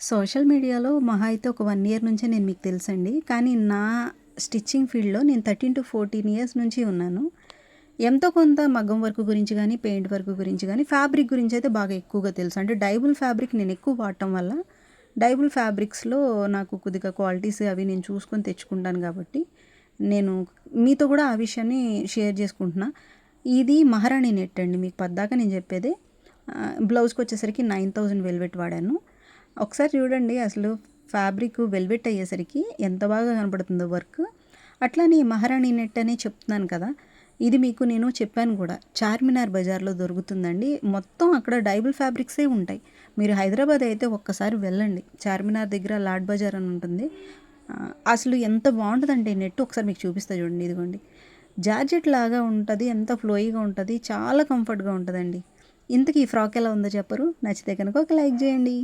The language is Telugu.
సోషల్ మీడియాలో మహా అయితే ఒక వన్ ఇయర్ నుంచే నేను మీకు తెలుసండి. కానీ నా స్టిచ్చింగ్ ఫీల్డ్‌లో నేను 13-14 ఇయర్స్ నుంచి ఉన్నాను. ఎంతో కొంత మగ్గం వర్క్ గురించి కానీ పెయింట్ వర్క్ గురించి కానీ ఫ్యాబ్రిక్ గురించి అయితే బాగా ఎక్కువగా తెలుసు. అంటే డైబుల్ ఫ్యాబ్రిక్ నేను ఎక్కువ వాడటం వల్ల, డైబుల్ ఫ్యాబ్రిక్స్‌లో నాకు కొద్దిగా క్వాలిటీస్ అవి నేను చూసుకొని తెచ్చుకుంటాను కాబట్టి నేను మీతో కూడా ఆ విషయాన్ని షేర్ చేసుకుంటున్నా ఇది మహారాణి నెట్ అండి. మీకు పద్దాక నేను చెప్పేదే బ్లౌజ్కి వచ్చేసరికి నైన్ థౌజండ్ వెల్వెట్ వాడాను. ఒకసారి చూడండి అసలు ఫ్యాబ్రిక్ వెల్వెట్ అయ్యేసరికి ఎంత బాగా కనబడుతుందో వర్క్. అట్లానే మహారాణి నెట్ అనే చెప్తున్నాను కదా! ఇది మీకు నేను చెప్పాను కూడా చార్మినార్ బజార్‌లో దొరుకుతుందండి. మొత్తం అక్కడ డైబుల్ ఫ్యాబ్రిక్సే ఉంటాయి. మీరు హైదరాబాద్ అయితే ఒక్కసారి వెళ్ళండి. చార్మినార్ దగ్గర లాడ్ బజార్ అని ఉంటుంది. అసలు ఎంత బాగుంటుందంటే నెట్ ఒకసారి మీకు చూపిస్తా చూడండి. ఇదిగోండి. జార్జెట్ లాగా ఉంటుంది ఎంత ఫ్లోయీగా ఉంటుంది చాలా కంఫర్ట్‌గా ఉంటుందండి ఇంతకీ ఈ ఫ్రాక్ ఎలా ఉందో చెప్పరు? నచ్చితే కనుక ఒక లైక్ చేయండి